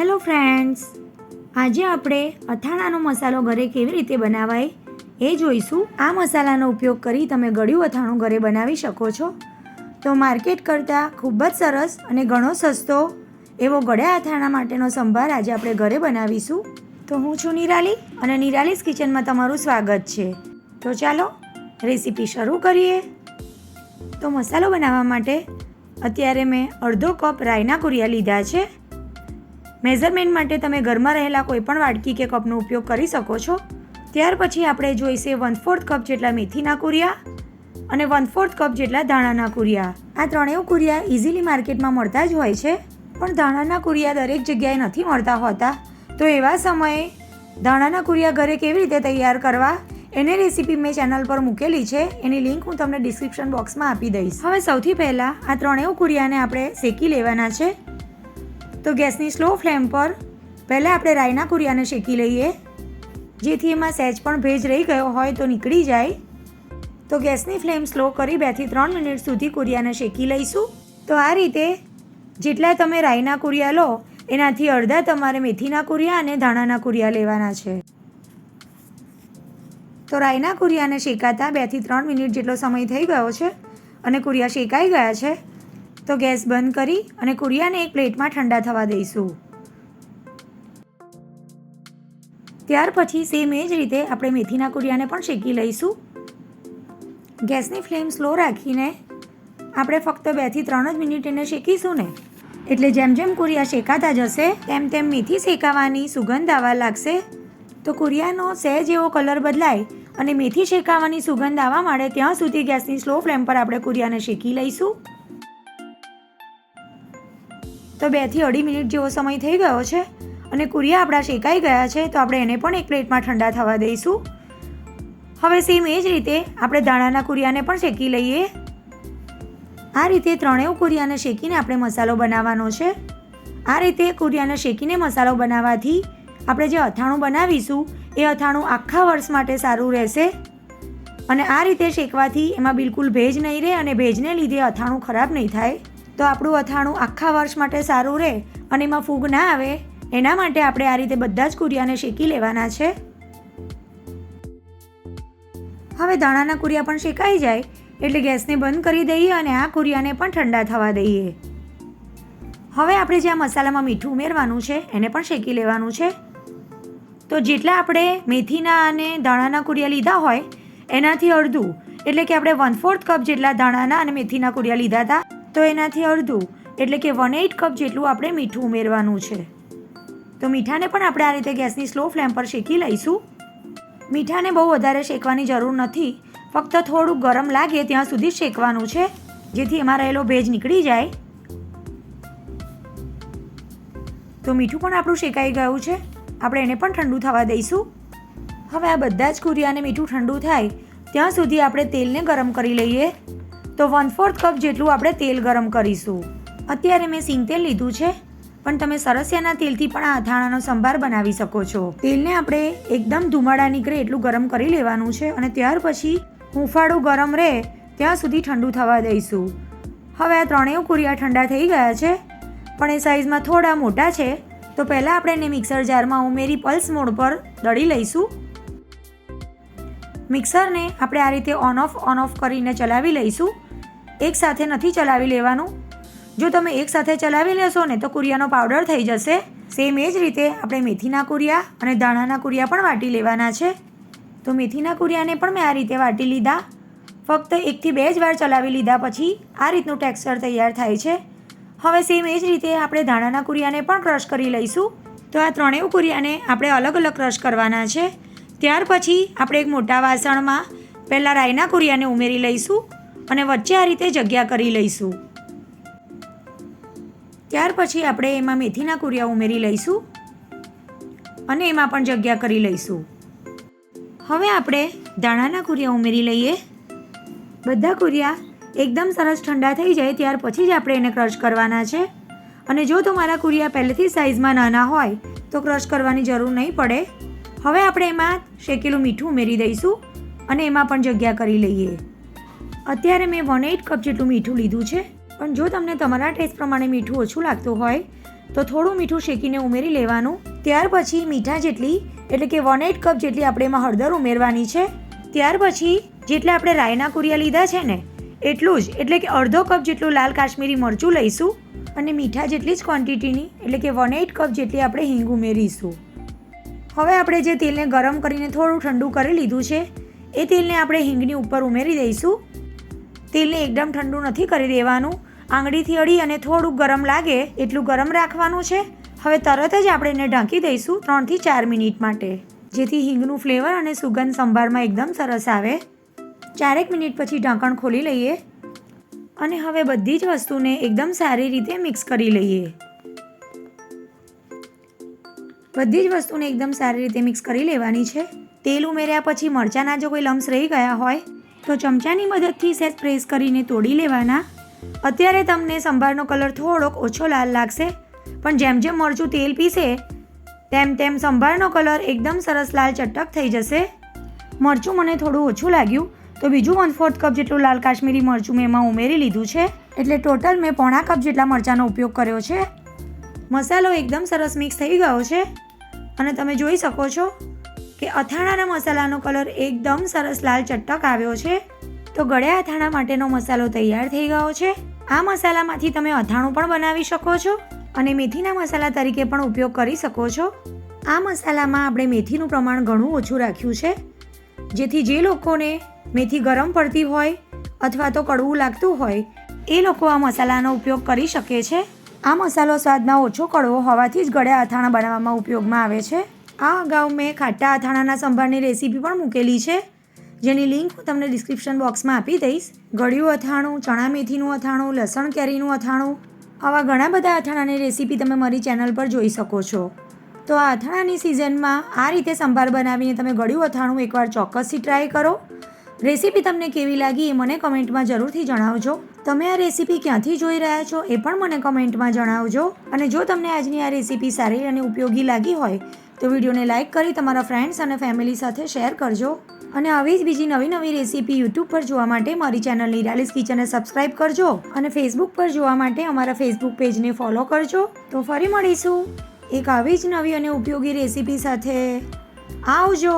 Hello friends આજે આપણે અથાણાનો મસાલો ઘરે કેવી રીતે બનાવાય એ જોઈશું. આ મસાલાનો ઉપયોગ કરી તમે ગળ્યું અથાણું ઘરે બનાવી શકો છો. તો માર્કેટ કરતાં ખૂબ જ સરસ અને ઘણો સસ્તો એવો ગળ્યા અથાણા માટેનો સંભાર આજે આપણે ઘરે બનાવીશું. તો હું છું નિરાલી અને નિરાલીસ કિચનમાં તમારું સ્વાગત છે. તો ચાલો રેસીપી શરૂ કરીએ. તો મસાલો બનાવવા માટે અત્યારે મેં અડધો કપ રાયના કુરિયા લીધા છે. મેઝરમેન્ટ માટે તમે ઘરમાં રહેલા કોઈ પણ વાટકી કે કપનો ઉપયોગ કરી શકો છો. ત્યાર પછી આપણે જોઈશે વન ફોર્થ કપ જેટલા મેથીના કુરિયા અને વન ફોર્થ કપ જેટલા ધાણાના કુરિયા. આ ત્રણેય કુરિયા ઇઝીલી માર્કેટમાં મળતા જ હોય છે, પણ ધાણાના કુરિયા દરેક જગ્યાએ નથી મળતા હોતા. તો એવા સમયે ધાણાના કુરિયા ઘરે કેવી રીતે તૈયાર કરવા, એની રેસીપી મેં ચેનલ પર મૂકેલી છે, એની લિંક હું તમને ડિસ્ક્રિપ્શન બોક્સમાં આપી દઈશ. હવે સૌથી પહેલાં આ ત્રણેય કુરિયાને આપણે શેકી લેવાના છે. તો ગેસની સ્લો ફ્લેમ પર પહેલાં આપણે રાઈના કુરિયાને શેકી લઈએ. જેથી એમાં સહેજ પણ ભેજ રહી ગયો હોય તો નીકળી જાય. તો ગેસની ફ્લેમ સ્લો કરી બેથી ત્રણ મિનિટ સુધી કુરિયાને શેકી લઈશું. તો આ રીતે જેટલા તમે રાઈના કુરિયા લો, એનાથી અડધા તમારે મેથીના કુરિયા અને ધાણાના કુરિયા લેવાના છે. તો રાઈના કુરિયાને શેકાતા બેથી ત્રણ મિનિટ જેટલો સમય થઈ ગયો છે અને કુરિયા શેકાઈ ગયા છે. તો ગેસ બંધ કરી અને કુરિયાને એક પ્લેટમાં ઠંડા થવા દઈશું. ત્યાર પછી સેમ એ જ રીતે આપણે મેથીના કુરિયાને પણ શેકી લઈશું. ગેસની ફ્લેમ સ્લો રાખીને આપણે ફક્ત બેથી ત્રણ જ મિનિટ એને શેકીશું ને. એટલે જેમ જેમ કુરિયા શેકાતા જશે, તેમ તેમ મેથી શેકાવાની સુગંધ આવવા લાગશે. તો કુરિયાનો સહેજ એવો કલર બદલાય અને મેથી શેકાવાની સુગંધ આવવા માંડે ત્યાં સુધી ગેસની સ્લો ફ્લેમ પર આપણે કુરિયાને શેકી લઈશું. તો બેથી અઢી મિનિટ જેવો સમય થઈ ગયો છે અને કુરિયા આપણા શેકાઈ ગયા છે, તો આપણે એને પણ એક પ્લેટમાં ઠંડા થવા દઈશું. હવે સેમ એ જ રીતે આપણે દાણાના કુરિયાને પણ શેકી લઈએ. આ રીતે ત્રણેય કુરિયાને શેકીને આપણે મસાલો બનાવવાનો છે. આ રીતે કુરિયાને શેકીને મસાલો બનાવવાથી આપણે જે અથાણું બનાવીશું, એ અથાણું આખા વર્ષ માટે સારું રહેશે. અને આ રીતે શેકવાથી એમાં બિલકુલ ભેજ નહીં રહે અને ભેજને લીધે અથાણું ખરાબ નહીં થાય. તો આપણું અથાણું આખા વર્ષ માટે સારું રહે અને એમાં ફૂગ ના આવે, એના માટે આપણે આ રીતે બધા જ કુરિયાને શેકી લેવાના છે. હવે દાણાના કુરિયા પણ શેકાઈ જાય, એટલે ગેસને બંધ કરી દઈએ અને આ કુરિયાને પણ ઠંડા થવા દઈએ. હવે આપણે જે આ મસાલામાં મીઠું ઉમેરવાનું છે, એને પણ શેકી લેવાનું છે. તો જેટલા આપણે મેથીના અને દાણાના કુરિયા લીધા હોય, એનાથી અડધું, એટલે કે આપણે વન ફોર્થ કપ જેટલા દાણાના અને મેથીના કુરિયા લીધા હતા તો એનાથી અડધું, એટલે કે વન એઇટ કપ જેટલું આપણે મીઠું ઉમેરવાનું છે. તો મીઠાને પણ આપણે આ રીતે ગેસની સ્લો ફ્લેમ પર શેકી લઈશું. મીઠાને બહુ વધારે શેકવાની જરૂર નથી, ફક્ત થોડું ગરમ લાગે ત્યાં સુધી શેકવાનું છે, જેથી એમાં રહેલો ભેજ નીકળી જાય. તો મીઠું પણ આપણું શેકાઈ ગયું છે, આપણે એને પણ ઠંડુ થવા દઈશું. હવે આ બધા જ કુરિયાને મીઠું ઠંડુ થાય, ત્યાં સુધી આપણે તેલને ગરમ કરી લઈએ. તો વન ફોર્થ કપ જેટલું આપણે તેલ ગરમ કરીશું. અત્યારે મેં સિંગ તેલ લીધું છે, પણ તમે સરસિયાના તેલથી પણ આ અથાણાનો સંભાર બનાવી શકો છો. તેલને આપણે એકદમ ધુમાડા નીકળે એટલું ગરમ કરી લેવાનું છે અને ત્યાર પછી હુંફાળું ગરમ રહે ત્યાં સુધી ઠંડુ થવા દઈશું. હવે આ ત્રણેય કુરિયા ઠંડા થઈ ગયા છે, પણ એ સાઇઝમાં થોડા મોટા છે, તો પહેલાં આપણે એને મિક્સર જારમાં ઉમેરી પલ્સ મોડ પર દળી લઈશું. મિક્સરને આપણે આ રીતે ઓન ઓફ ઓન ઓફ કરીને ચલાવી લઈશું. એક સાથે નથી ચલાવી લેવાનું? જો તમે એક સાથે ચલાવી લેશો ને તો કુરિયાનો પાવડર થઈ જશે. સેમ એ જ રીતે આપણે મેથીના કુરિયા અને ધાણાના કુરિયા પણ વાટી લેવાના છે. તો મેથીના કુરિયાને પણ મેં આ રીતે વાટી લીધા. ફક્ત એકથી બે જ વાર ચલાવી લીધા પછી આ રીતનું ટેક્સચર તૈયાર થાય છે. હવે સેમ એ જ રીતે આપણે ધાણાના કુરિયાને પણ ક્રશ કરી લઈશું. તો આ ત્રણેય કુરિયાને આપણે અલગ અલગ ક્રશ કરવાના છે. ત્યાર પછી આપણે એક મોટા વાસણમાં પહેલાં રાઈના કુરિયાને ઉમેરી લઈશું. અને વચ્ચે આ રીતે જગ્યા કરી લઈશું. ત્યાર પછી આપણે એમાં મેથીના કુરિયા ઉમેરી લઈશું અને એમાં પણ જગ્યા કરી લઈશું. હવે આપણે ધાણાના કુરિયા ઉમેરી લઈએ. બધા કુરિયા એકદમ સરસ ઠંડા થઈ જાય ત્યાર પછી જ આપણે એને ક્રશ કરવાના છે. અને જો તમારા કુરિયા પહેલેથી સાઇઝમાં નાના હોય તો ક્રશ કરવાની જરૂર નહીં પડે. હવે આપણે એમાં શેકેલું મીઠું ઉમેરી દઈશું અને એમાં પણ જગ્યા કરી લઈએ. અત્યારે મેં વન એઇટ કપ જેટલું મીઠું લીધું છે. પણ જો તમને તમારા ટેસ્ટ પ્રમાણે મીઠું ઓછું લાગતું હોય, તો થોડું મીઠું શેકીને ઉમેરી લેવાનું. ત્યાર પછી મીઠા જેટલી, એટલે કે વન એટ કપ જેટલી આપણે એમાં હળદર ઉમેરવાની છે. ત્યાર પછી જેટલા આપણે રાયના કુરિયા લીધા છે ને, એટલું જ, એટલે કે અડધો કપ જેટલું લાલ કાશ્મીરી મરચું લઈશું અને મીઠા જેટલી જ ક્વોન્ટિટીની એટલે કે વન એટ કપ જેટલી આપણે હિંગ ઉમેરીશું. હવે આપણે જે તેલને ગરમ કરીને થોડું ઠંડુ કરી લીધું છે, એ તેલને આપણે હિંગની ઉપર ઉમેરી દઈશું. તેલને એકદમ ઠંડુ નથી કરી દેવાનું. આંગળીથી અડી અને થોડુંક ગરમ લાગે એટલું ગરમ રાખવાનું છે. હવે તરત જ આપણે એને ઢાંકી દઈશું ત્રણથી ચાર મિનિટ માટે. જેથી હિંગનું ફ્લેવર અને સુગંધ સંભારમાં એકદમ સરસ આવે. ચારેક મિનિટ પછી ઢાંકણ ખોલી લઈએ. અને હવે બધી જ વસ્તુને એકદમ સારી રીતે મિક્સ કરી લઈએ. બધી જ વસ્તુને એકદમ સારી રીતે મિક્સ કરી લેવાની છે. તેલ ઉમેર્યા પછી મરચાંના જો કોઈ લમ્સ રહી ગયા હોય તો ચમચાની મદદથી સેસ પ્રેસ કરીને તોડી લેવાના. અત્યારે તમને સંભારનો કલર થોડોક ઓછો લાલ લાગશે, પણ જેમ જેમ મરચું તેલ પીસે, તેમ તેમ સંભારનો કલર એકદમ સરસ લાલ ચટક થઈ જશે. મરચું મને થોડું ઓછું લાગ્યું, તો બીજું વન ફોર્થ કપ જેટલું લાલ કાશ્મીરી મરચું મેં એમાં ઉમેરી લીધું છે. એટલે ટોટલ મેં પોણા કપ જેટલા મરચાંનો ઉપયોગ કર્યો છે. મસાલો એકદમ સરસ મિક્સ થઈ ગયો છે. અને તમે જોઈ શકો છો કે અથાણાના મસાલાનો કલર એકદમ સરસ લાલ ચટક આવ્યો છે. તો ગળ્યા અથાણા માટેનો મસાલો તૈયાર થઈ ગયો છે. આ મસાલામાંથી તમે અથાણું પણ બનાવી શકો છો અને મેથીના મસાલા તરીકે પણ ઉપયોગ કરી શકો છો. આ મસાલામાં આપણે મેથીનું પ્રમાણ ઘણું ઓછું રાખ્યું છે. જેથી જે લોકોને મેથી ગરમ પડતી હોય અથવા તો કડવું લાગતું હોય, એ લોકો આ મસાલાનો ઉપયોગ કરી શકે છે. આ મસાલો સ્વાદમાં ઓછો કડવો હોવાથી જ ગળ્યા અથાણા બનાવવામાં ઉપયોગમાં આવે છે. આ અગાઉ મેં ખાટા અથાણાના સંભારની રેસીપી પણ મૂકેલી છે. જેની લિંક હું તમને ડિસ્ક્રિપ્શન બોક્સમાં આપી દઈશ. ગળ્યું અથાણું, ચણા મેથીનું અથાણું, લસણ કેરીનું અથાણું, આવા ઘણા બધા અથાણાની રેસીપી તમે મારી ચેનલ પર જોઈ શકો છો. તો આ અથાણાની સિઝનમાં આ રીતે સંભાર બનાવીને તમે ગળ્યું અથાણું એકવાર ચોક્કસથી ટ્રાય કરો. રેસીપી તમને કેવી લાગી એ મને કમેન્ટમાં જરૂરથી જણાવજો. તમે આ રેસીપી ક્યાંથી જોઈ રહ્યા છો એ પણ મને કમેન્ટમાં જણાવજો. અને જો તમને આજની આ રેસીપી સારી અને ઉપયોગી લાગી હોય તો વિડીયોને લાઇક કરી તમારા ફ્રેન્ડ્સ અને ફેમિલી સાથે શેર કરજો. અને આવી જ બીજી નવી નવી રેસીપી યુટ્યુબ પર જોવા માટે મારી ચેનલ નિરાલીસ કિચનને સબસ્ક્રાઇબ કરજો. અને ફેસબુક પર જોવા માટે અમારા ફેસબુક પેજને ફોલો કરજો. તો ફરી મળીશું એક આવી જ નવી અને ઉપયોગી રેસીપી સાથે. આવજો!